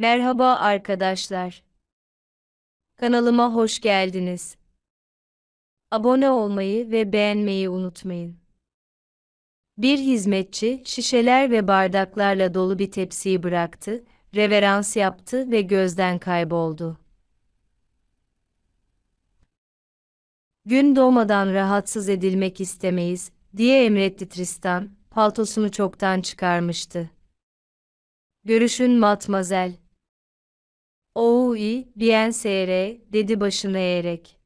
Merhaba arkadaşlar. Kanalıma hoş geldiniz. Abone olmayı ve beğenmeyi unutmayın. Bir hizmetçi şişeler ve bardaklarla dolu bir tepsiyi bıraktı, reverans yaptı ve gözden kayboldu. Gün doğmadan rahatsız edilmek istemeyiz, diye emretti Tristan, paltosunu çoktan çıkarmıştı. Görüşün matmazel. Oui, bien sere, dedi başını eğerek.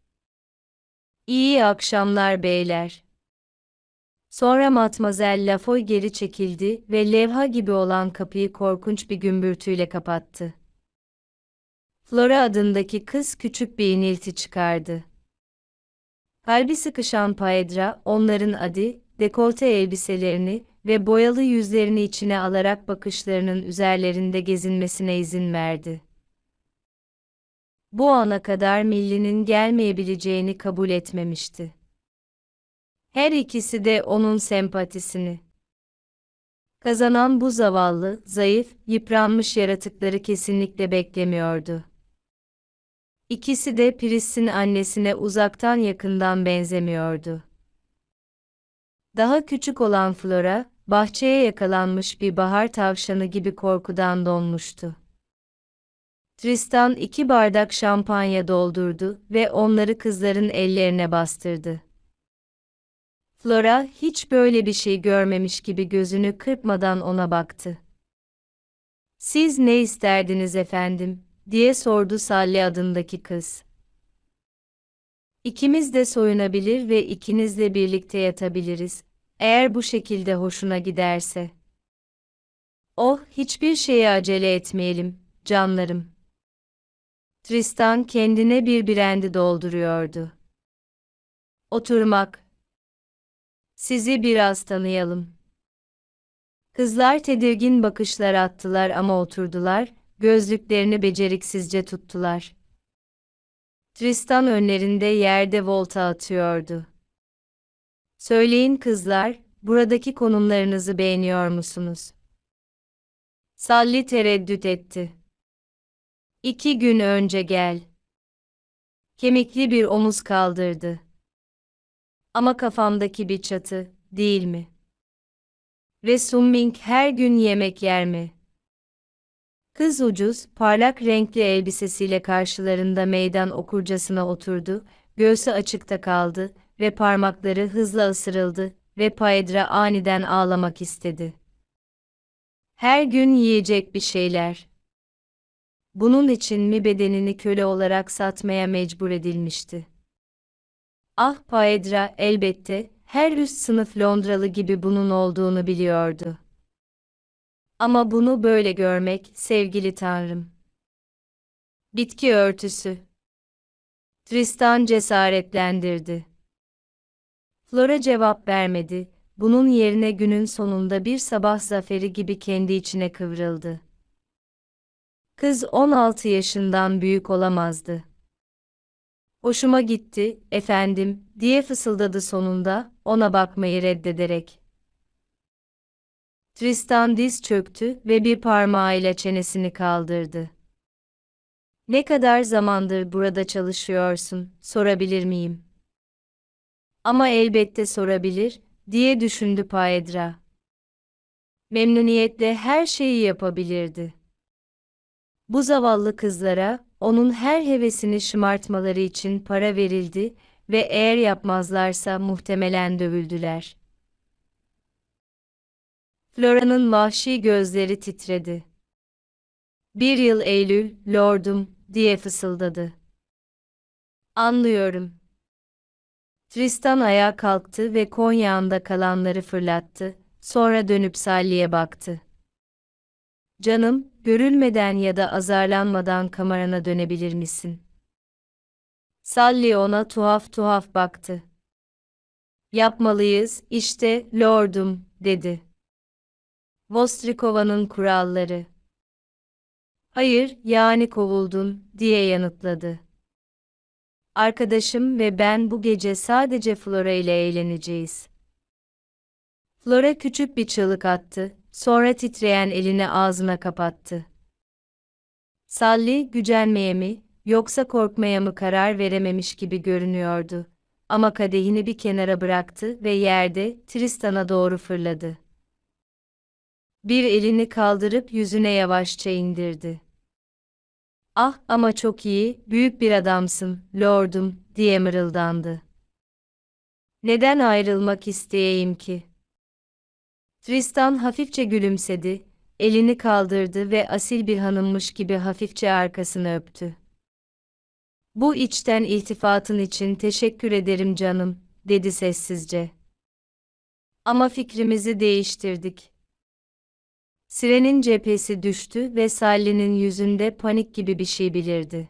İyi akşamlar beyler. Sonra Matmazel Lafoy geri çekildi ve levha gibi olan kapıyı korkunç bir gümbürtüyle kapattı. Flora adındaki kız küçük bir inilti çıkardı. Kalbi sıkışan Paedra, onların adı, dekolte elbiselerini ve boyalı yüzlerini içine alarak bakışlarının üzerlerinde gezinmesine izin verdi. Bu ana kadar Milli'nin gelmeyebileceğini kabul etmemişti. Her ikisi de onun sempatisini. Kazanan bu zavallı, zayıf, yıpranmış yaratıkları kesinlikle beklemiyordu. İkisi de Pris'in annesine uzaktan yakından benzemiyordu. Daha küçük olan Flora, bahçeye yakalanmış bir bahar tavşanı gibi korkudan donmuştu. Tristan iki bardak şampanya doldurdu ve onları kızların ellerine bastırdı. Flora hiç böyle bir şey görmemiş gibi gözünü kırpmadan ona baktı. Siz ne isterdiniz efendim, diye sordu Sally adındaki kız. İkimiz de soyunabilir ve ikinizle birlikte yatabiliriz, eğer bu şekilde hoşuna giderse. Oh, hiçbir şeye acele etmeyelim, canlarım. Tristan kendine bir birendi dolduruyordu. Oturmak. Sizi biraz tanıyalım. Kızlar tedirgin bakışlar attılar ama oturdular, gözlüklerini beceriksizce tuttular. Tristan önlerinde yerde volta atıyordu. Söyleyin kızlar, buradaki konumlarınızı beğeniyor musunuz? Salli tereddüt etti. İki gün önce gel. Kemikli bir omuz kaldırdı. Ama kafamdaki bir çatı, değil mi? Ve Summing her gün yemek yer mi? Kız ucuz, parlak renkli elbisesiyle karşılarında meydan okurcasına oturdu, göğsü açıkta kaldı ve parmakları hızla ısırıldı ve Paedra aniden ağlamak istedi. Her gün yiyecek bir şeyler. Bunun için mi bedenini köle olarak satmaya mecbur edilmişti? Ah Paedra elbette, her üst sınıf Londralı gibi bunun olduğunu biliyordu. Ama bunu böyle görmek, sevgili Tanrım. Bitki örtüsü. Tristan cesaretlendirdi. Flora cevap vermedi, bunun yerine günün sonunda bir sabah zaferi gibi kendi içine kıvrıldı. Kız 16 yaşından büyük olamazdı. Hoşuma gitti, efendim, diye fısıldadı sonunda, ona bakmayı reddederek. Tristan diz çöktü ve bir parmağıyla çenesini kaldırdı. Ne kadar zamandır burada çalışıyorsun, sorabilir miyim? Ama elbette sorabilir, diye düşündü Paedra. Memnuniyetle her şeyi yapabilirdi. Bu zavallı kızlara, onun her hevesini şımartmaları için para verildi ve eğer yapmazlarsa muhtemelen dövüldüler. Flora'nın vahşi gözleri titredi. Bir yıl Eylül, lordum, diye fısıldadı. Anlıyorum. Tristan ayağa kalktı ve konyağında kalanları fırlattı, sonra dönüp Sally'e baktı. Canım, görülmeden ya da azarlanmadan kamerana dönebilir misin? Sally ona tuhaf tuhaf baktı. Yapmalıyız, işte, lordum, dedi. Vostrikova'nın kuralları. Hayır, yani kovuldun, diye yanıtladı. Arkadaşım ve ben bu gece sadece Flora ile eğleneceğiz. Flora küçük bir çığlık attı, sonra titreyen elini ağzına kapattı. Salli, gücenmeye mi, yoksa korkmaya mı karar verememiş gibi görünüyordu. Ama kadehini bir kenara bıraktı ve yerde, Tristan'a doğru fırladı. Bir elini kaldırıp yüzüne yavaşça indirdi. Ah ama çok iyi, büyük bir adamsın, lordum, diye mırıldandı. Neden ayrılmak isteyeyim ki? Tristan hafifçe gülümsedi, elini kaldırdı ve asil bir hanımmış gibi hafifçe arkasını öptü. Bu içten iltifatın için teşekkür ederim canım, dedi sessizce. Ama fikrimizi değiştirdik. Sirenin cephesi düştü ve Sally'nin yüzünde panik gibi bir şey belirdi.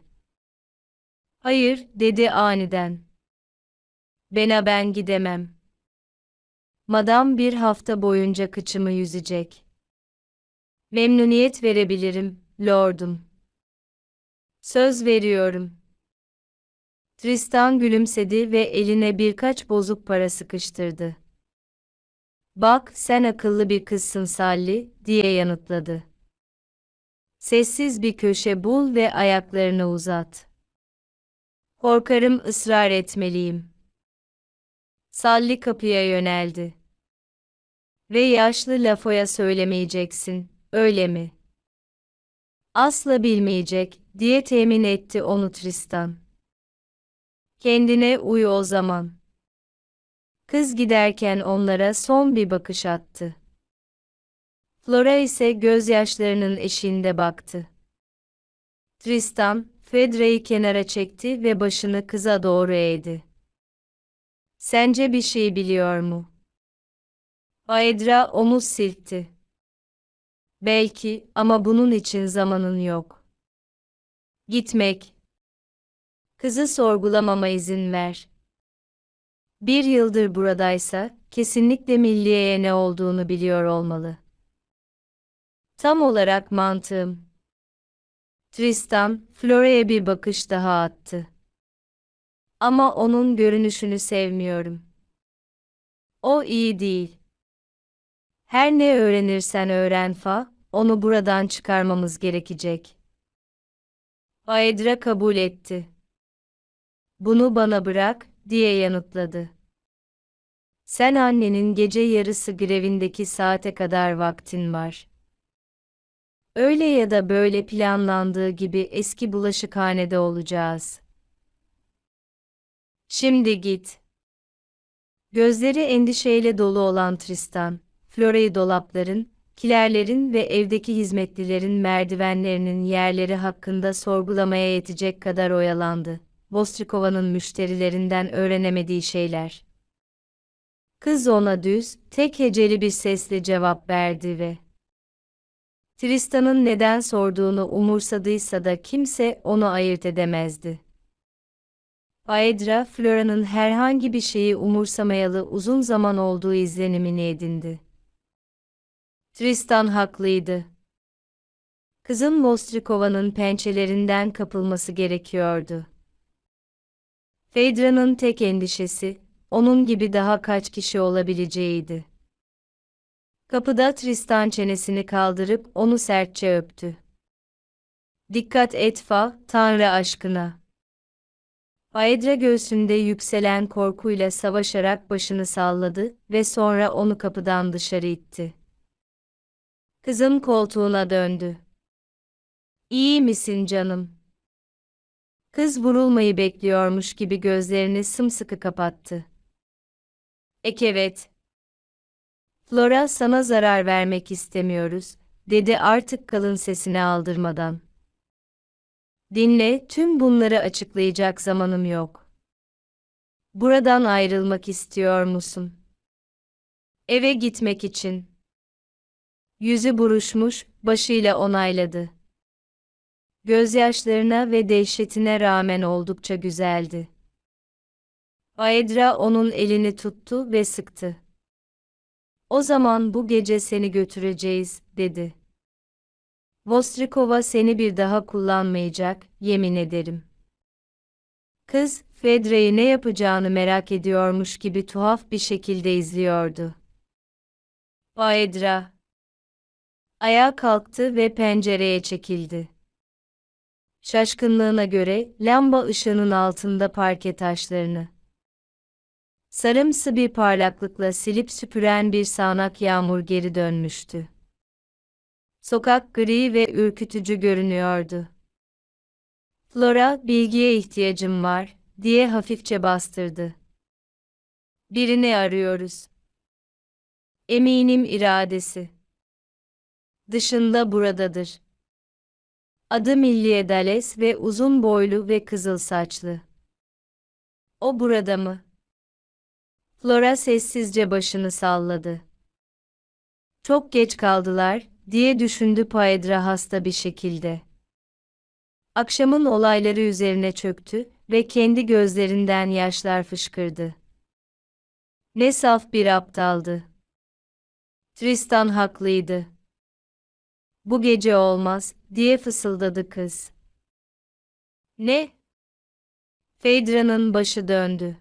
Hayır, dedi aniden. Bena ben gidemem. Madam bir hafta boyunca kıçımı yüzecek. Memnuniyet verebilirim, lordum. Söz veriyorum. Tristan gülümsedi ve eline birkaç bozuk para sıkıştırdı. Bak, sen akıllı bir kızsın Sally, diye yanıtladı. Sessiz bir köşe bul ve ayaklarını uzat. Korkarım ısrar etmeliyim. Sally kapıya yöneldi. Ve yaşlı Lafo'ya söylemeyeceksin, öyle mi? Asla bilmeyecek, diye temin etti onu Tristan. Kendine uy o zaman. Kız giderken onlara son bir bakış attı. Flora ise gözyaşlarının eşiğinde baktı. Tristan, Fedra'yı kenara çekti ve başını kıza doğru eğdi. Sence bir şey biliyor mu? Aedra omuz silkti. Belki ama bunun için zamanın yok. Gitmek. Kızı sorgulamama izin ver. Bir yıldır buradaysa, kesinlikle milliyeye ne olduğunu biliyor olmalı. Tam olarak mantığım. Tristan, Flora'ya bir bakış daha attı. Ama onun görünüşünü sevmiyorum. O iyi değil. Her ne öğrenirsen öğren fa, onu buradan çıkarmamız gerekecek. Aedra kabul etti. Bunu bana bırak, diye yanıtladı. Sen annenin gece yarısı grevindeki saate kadar vaktin var. Öyle ya da böyle planlandığı gibi eski bulaşıkhanede olacağız. Şimdi git. Gözleri endişeyle dolu olan Tristan, Flora'yı dolapların, kilerlerin ve evdeki hizmetlilerin merdivenlerinin yerleri hakkında sorgulamaya yetecek kadar oyalandı. Vostrikova'nın müşterilerinden öğrenemediği şeyler. Kız ona düz, tek heceli bir sesle cevap verdi ve Tristan'ın neden sorduğunu umursadıysa da kimse onu ayırt edemezdi. Aedra, Flora'nın herhangi bir şeyi umursamayalı uzun zaman olduğu izlenimini edindi. Tristan haklıydı. Kızın Mostrikova'nın pençelerinden kapılması gerekiyordu. Fedra'nın tek endişesi, onun gibi daha kaç kişi olabileceğiydi. Kapıda Tristan çenesini kaldırıp onu sertçe öptü. Dikkat et Fa, Tanrı aşkına. Aedra göğsünde yükselen korkuyla savaşarak başını salladı ve sonra onu kapıdan dışarı itti. Kızım koltuğuna döndü. İyi misin canım? Kız vurulmayı bekliyormuş gibi gözlerini sımsıkı kapattı. Ek evet. Flora sana zarar vermek istemiyoruz, dedi artık kalın sesini aldırmadan. Dinle, tüm bunları açıklayacak zamanım yok. Buradan ayrılmak istiyor musun? Eve gitmek için. Yüzü buruşmuş, başıyla onayladı. Gözyaşlarına ve dehşetine rağmen oldukça güzeldi. Aedra onun elini tuttu ve sıktı. O zaman bu gece seni götüreceğiz, dedi. Vostrikova seni bir daha kullanmayacak, yemin ederim. Kız, Fedra'yı ne yapacağını merak ediyormuş gibi tuhaf bir şekilde izliyordu. Aedra. Ayağa kalktı ve pencereye çekildi. Şaşkınlığına göre lamba ışığının altında parke taşlarını sarımsı bir parlaklıkla silip süpüren bir sağanak yağmur geri dönmüştü. Sokak gri ve ürkütücü görünüyordu. Flora, bilgiye ihtiyacım var, diye hafifçe bastırdı. Birini arıyoruz. Eminim iradesi. Dışında buradadır. Adı Milliye Dales ve uzun boylu ve kızıl saçlı. O burada mı? Flora sessizce başını salladı. Çok geç kaldılar, diye düşündü Paedra hasta bir şekilde. Akşamın olayları üzerine çöktü ve kendi gözlerinden yaşlar fışkırdı. Ne saf bir aptaldı. Tristan haklıydı. Bu gece olmaz, diye fısıldadı kız. Ne? Phaedra'nın başı döndü.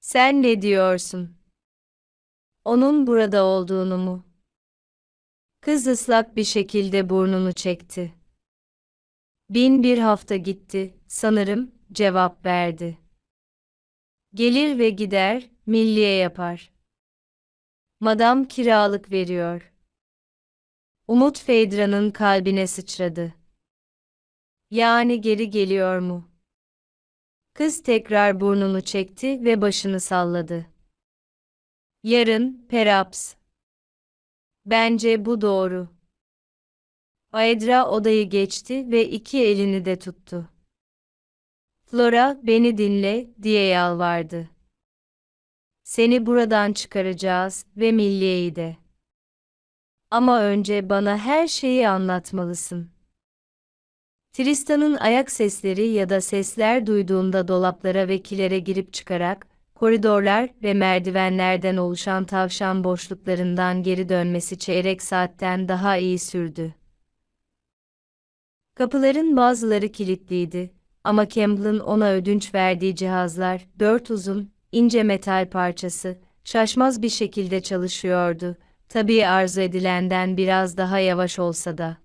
Sen ne diyorsun? Onun burada olduğunu mu? Kız ıslak bir şekilde burnunu çekti. Bin bir hafta gitti, sanırım, cevap verdi. Gelir ve gider, milliye yapar. Madam kiralık veriyor. Umut Feydra'nın kalbine sıçradı. Yani geri geliyor mu? Kız tekrar burnunu çekti ve başını salladı. Yarın, perhaps. Bence bu doğru. Aedra odayı geçti ve iki elini de tuttu. Flora, beni dinle, diye yalvardı. Seni buradan çıkaracağız ve Milliye'yi de. Ama önce bana her şeyi anlatmalısın. Tristan'ın ayak sesleri ya da sesler duyduğunda dolaplara ve kilere girip çıkarak, koridorlar ve merdivenlerden oluşan tavşan boşluklarından geri dönmesi çeyrek saatten daha iyi sürdü. Kapıların bazıları kilitliydi ama Campbell'ın ona ödünç verdiği cihazlar, dört uzun, ince metal parçası, şaşmaz bir şekilde çalışıyordu, tabii arzu edilenden biraz daha yavaş olsa da.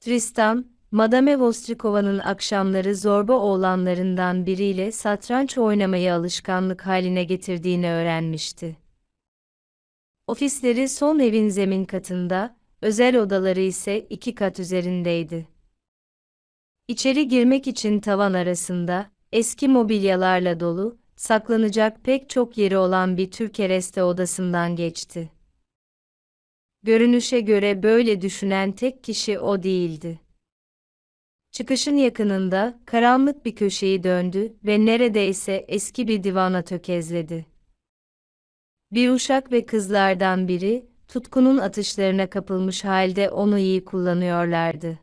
Tristan, Madame Vostrikova'nın akşamları zorba oğlanlarından biriyle satranç oynamayı alışkanlık haline getirdiğini öğrenmişti. Ofisleri son evin zemin katında, özel odaları ise iki kat üzerindeydi. İçeri girmek için tavan arasında, eski mobilyalarla dolu, saklanacak pek çok yeri olan bir tür kereste odasından geçti. Görünüşe göre böyle düşünen tek kişi o değildi. Çıkışın yakınında, karanlık bir köşeyi döndü ve neredeyse eski bir divana tökezledi. Bir uşak ve kızlardan biri, tutkunun atışlarına kapılmış halde onu iyi kullanıyorlardı.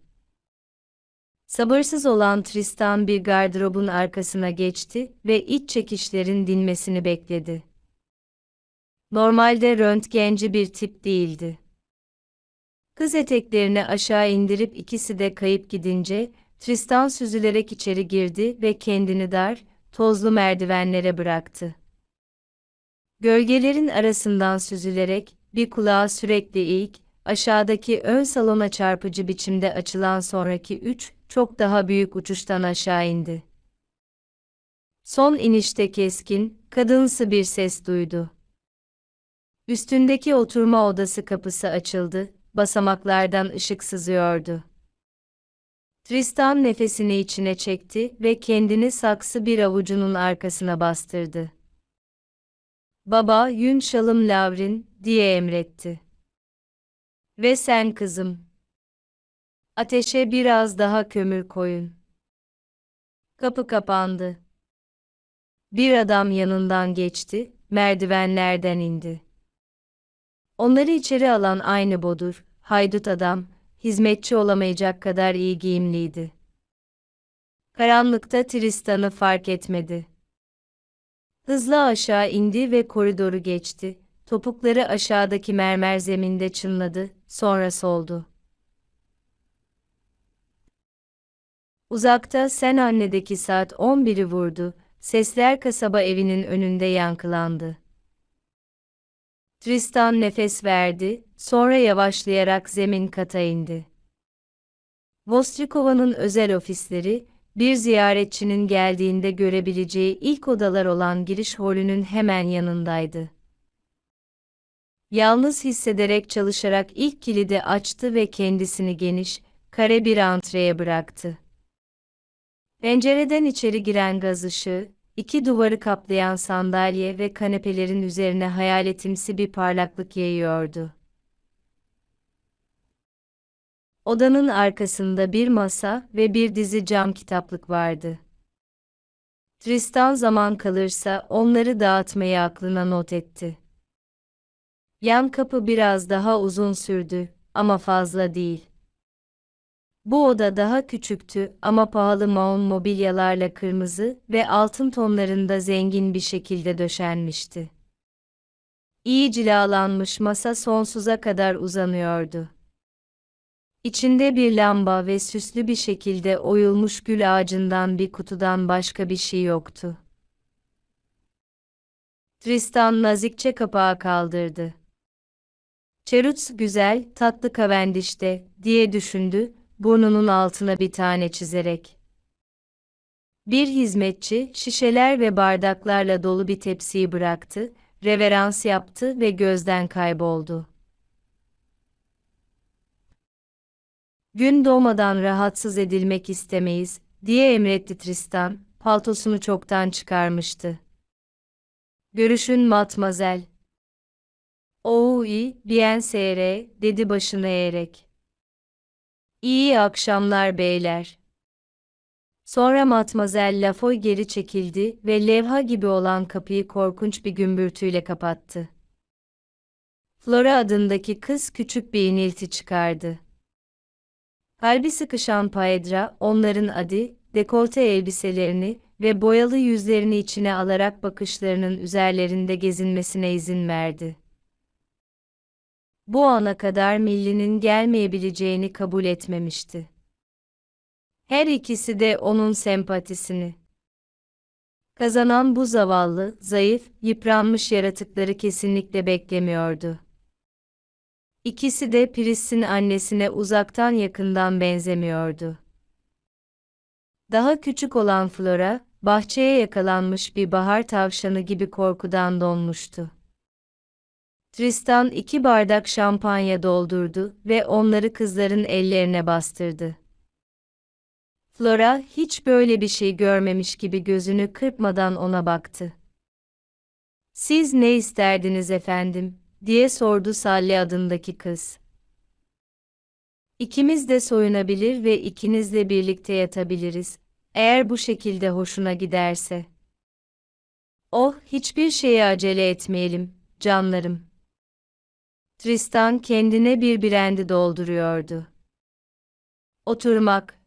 Sabırsız olan Tristan bir gardırobun arkasına geçti ve iç çekişlerin dinmesini bekledi. Normalde röntgenci bir tip değildi. Kız eteklerini aşağı indirip ikisi de kayıp gidince, Tristan süzülerek içeri girdi ve kendini dar, tozlu merdivenlere bıraktı. Gölgelerin arasından süzülerek, bir kulağa sürekli ilk, aşağıdaki ön salona çarpıcı biçimde açılan sonraki üç, çok daha büyük uçuştan aşağı indi. Son inişte keskin, kadınsı bir ses duydu. Üstündeki oturma odası kapısı açıldı, basamaklardan ışık sızıyordu. Tristan nefesini içine çekti ve kendini saksı bir avucunun arkasına bastırdı. Baba, yün şalım lavrin, diye emretti. Ve sen kızım. Ateşe biraz daha kömür koyun. Kapı kapandı. Bir adam yanından geçti, merdivenlerden indi. Onları içeri alan aynı bodur, haydut adam, hizmetçi olamayacak kadar iyi giyimliydi. Karanlıkta Tristan'ı fark etmedi. Hızla aşağı indi ve koridoru geçti. Topukları aşağıdaki mermer zeminde çınladı, sonra soldu. Uzakta sen annedeki saat 11'i vurdu, sesler kasaba evinin önünde yankılandı. Tristan nefes verdi, sonra yavaşlayarak zemin kata indi. Vostrikova'nın özel ofisleri, bir ziyaretçinin geldiğinde görebileceği ilk odalar olan giriş holünün hemen yanındaydı. Yalnız hissederek çalışarak ilk kilidi açtı ve kendisini geniş, kare bir antreye bıraktı. Pencereden içeri giren gaz ışığı, iki duvarı kaplayan sandalye ve kanepelerin üzerine hayaletimsi bir parlaklık yayıyordu. Odanın arkasında bir masa ve bir dizi cam kitaplık vardı. Tristan zaman kalırsa onları dağıtmayı aklına not etti. Yan kapı biraz daha uzun sürdü ama fazla değil. Bu oda daha küçüktü ama pahalı maun mobilyalarla kırmızı ve altın tonlarında zengin bir şekilde döşenmişti. İyi cilalanmış masa sonsuza kadar uzanıyordu. İçinde bir lamba ve süslü bir şekilde oyulmuş gül ağacından bir kutudan başka bir şey yoktu. Tristan nazikçe kapağı kaldırdı. Çeruts güzel, tatlı Cavendish'te, diye düşündü, burnunun altına bir tane çizerek. Bir hizmetçi, şişeler ve bardaklarla dolu bir tepsiyi bıraktı, reverans yaptı ve gözden kayboldu. Gün doğmadan rahatsız edilmek istemeyiz, diye emretti Tristan, paltosunu çoktan çıkarmıştı. Görüşün matmazel. Oui, bien sere, dedi başını eğerek. İyi akşamlar beyler. Sonra Matmazel Lafoy geri çekildi ve levha gibi olan kapıyı korkunç bir gümbürtüyle kapattı. Flora adındaki kız küçük bir inilti çıkardı. Kalbi sıkışan Paedra, onların adı, dekolte elbiselerini ve boyalı yüzlerini içine alarak bakışlarının üzerlerinde gezinmesine izin verdi. Bu ana kadar Milli'nin gelmeyebileceğini kabul etmemişti. Her ikisi de onun sempatisini. Kazanan bu zavallı, zayıf, yıpranmış yaratıkları kesinlikle beklemiyordu. İkisi de Pris'in annesine uzaktan yakından benzemiyordu. Daha küçük olan Flora, bahçeye yakalanmış bir bahar tavşanı gibi korkudan donmuştu. Tristan iki bardak şampanya doldurdu ve onları kızların ellerine bastırdı. Flora hiç böyle bir şey görmemiş gibi gözünü kırpmadan ona baktı. Siz ne isterdiniz efendim, diye sordu Sally adındaki kız. İkimiz de soyunabilir ve ikinizle birlikte yatabiliriz, eğer bu şekilde hoşuna giderse. Oh, hiçbir şeye acele etmeyelim, canlarım. Tristan kendine bir birendi dolduruyordu. Oturmak.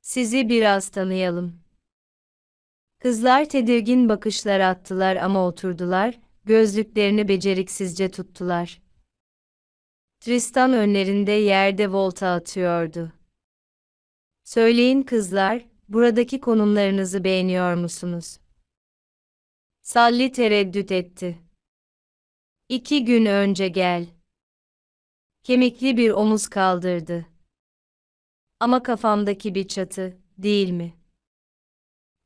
Sizi biraz tanıyalım. Kızlar tedirgin bakışlar attılar ama oturdular, gözlüklerini beceriksizce tuttular. Tristan önlerinde yerde volta atıyordu. Söyleyin kızlar, buradaki konumlarınızı beğeniyor musunuz? Salli tereddüt etti. İki gün önce gel. Kemikli bir omuz kaldırdı. Ama kafamdaki bir çatı, değil mi?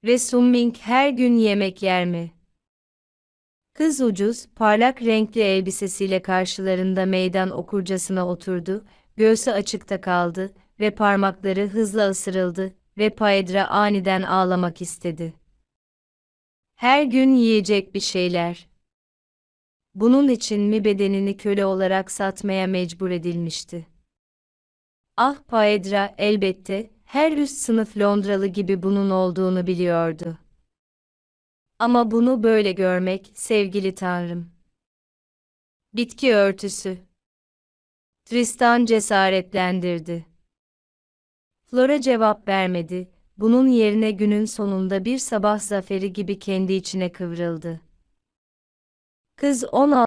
Ve Summing her gün yemek yer mi? Kız ucuz, parlak renkli elbisesiyle karşılarında meydan okurcasına oturdu, göğsü açıkta kaldı ve parmakları hızla ısırıldı ve Paedra aniden ağlamak istedi. Her gün yiyecek bir şeyler. Bunun için mi bedenini köle olarak satmaya mecbur edilmişti? Ah Paedra elbette, her üst sınıf Londralı gibi bunun olduğunu biliyordu. Ama bunu böyle görmek, sevgili Tanrım. Bitki örtüsü. Tristan cesaretlendirdi. Flora cevap vermedi, bunun yerine günün sonunda bir sabah zaferi gibi kendi içine kıvrıldı. Kız 16